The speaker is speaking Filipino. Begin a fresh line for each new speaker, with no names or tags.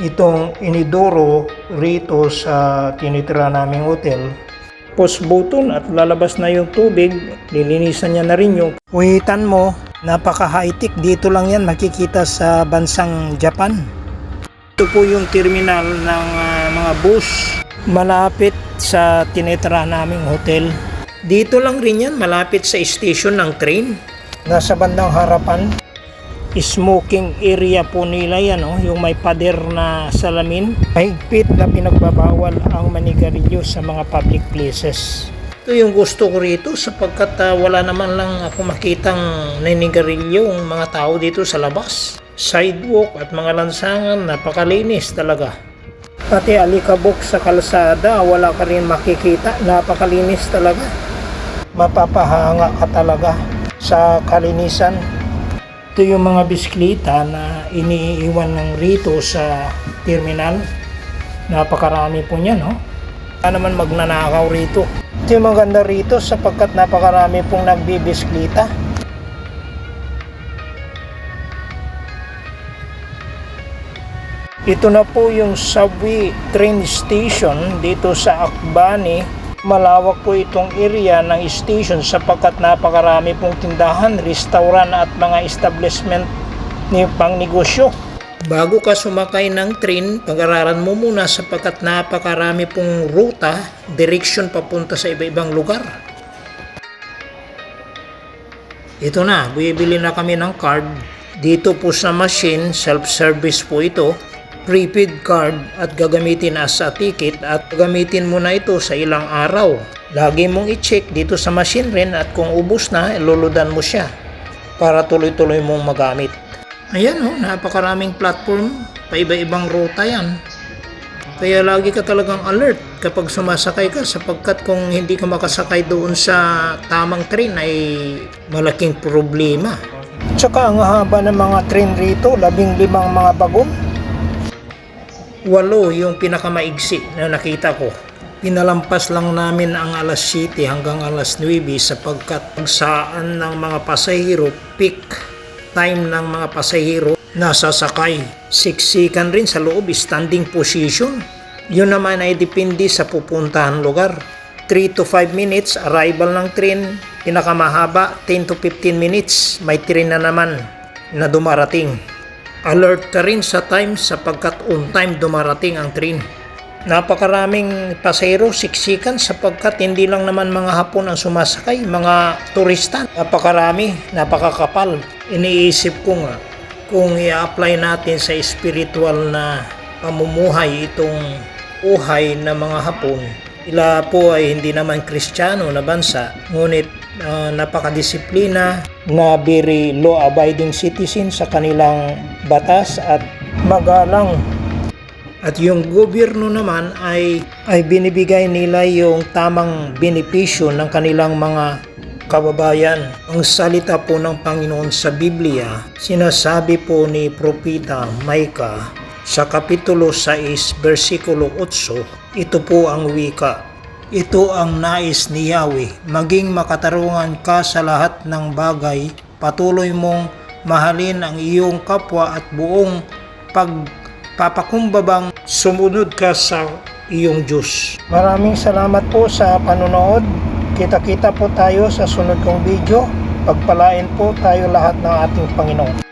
itong inidoro rito sa tinitira naming hotel. Push button at lalabas na yung tubig, lilinisan niya na rin yung kuhitan mo. Napaka high-tech dito lang yan makikita sa bansang Japan. Ito po yung terminal ng ah, mga bus malapit sa tinitira naming hotel. Dito lang rin yan, malapit sa station ng train. Nasa bandang harapan, smoking area po nila yan, oh, yung may pader na salamin. Mahigpit na pinagbabawal ang manigarilyo sa mga public places. Ito yung gusto ko rito sapagkat ah, wala naman lang ako makitang naninigarilyo ang mga tao dito sa labas. Sidewalk at mga lansangan, napakalinis talaga. Pati alikabok sa kalsada, wala ka rin makikita. Napakalinis talaga. Mapapahanga ka talaga sa kalinisan. Ito yung mga bisikleta na iniiwan ng rito sa terminal. Napakarami po niyan, no? Wala naman magnanakaw rito. Ito yung maganda rito sapagkat napakarami pong nagbibisikleta. Ito na po yung subway train station dito sa Akbani. Malawak po itong area ng station sapagkat napakarami pong tindahan, restaurant at mga establishment ni pang negosyo. Bago ka sumakay ng train, pag-aralan mo muna sapagkat napakarami pong ruta, direction papunta sa iba-ibang lugar. Ito na, bibili na kami ng card. Dito po sa machine, self-service po ito. Prepaid card at gagamitin as a ticket at gagamitin mo na ito sa ilang araw. Lagi mong i-check dito sa machine rin at kung ubos na, luludan mo siya para tuloy-tuloy mong magamit. Ayan oh, napakaraming platform, paiba-ibang ruta yan. Kaya lagi ka talagang alert kapag sumasakay ka sapagkat kung hindi ka makasakay doon sa tamang train ay malaking problema. Tsaka ang haba ng mga train rito, labing limang mga bagon. Walo yung pinakamaigsi na nakita ko. Pinalampas lang namin ang alas 7 hanggang alas 9 sapagkat saan ng mga pasahero, peak time ng mga pasahero nasasakay. Siksikan rin sa loob, standing position. Yun naman ay depende sa pupuntahan lugar. 3 to 5 minutes arrival ng train, pinakamahaba 10 to 15 minutes may train na naman na dumarating. Alert ka rin sa time sapagkat on time dumarating ang train. Napakaraming pasahero siksikan sapagkat hindi lang naman mga hapon ang sumasakay, mga turista. Napakarami, napakakapal. Iniisip ko nga kung i-apply natin sa spiritual na pamumuhay itong uhay na mga hapon. Sila po ay hindi naman kristyano na bansa, ngunit ah, napakadisiplina na very law-abiding citizen sa kanilang batas at magalang at yung gobyerno naman ay ay binibigay nila yung tamang benepisyo ng kanilang mga kababayan. Ang salita po ng Panginoon sa Biblia, sinasabi po ni Propeta Micah sa Kapitulo 6, versikulo 8, ito po ang wika. Ito ang nais ni Yahweh, maging makatarungan ka sa lahat ng bagay, patuloy mong mahalin ang iyong kapwa at buong pagpapakumbabang sumunod ka sa iyong Diyos. Maraming salamat po sa panonood. Kita-kita po tayo sa sunod kong video. Pagpalain po tayo lahat ng ating Panginoon.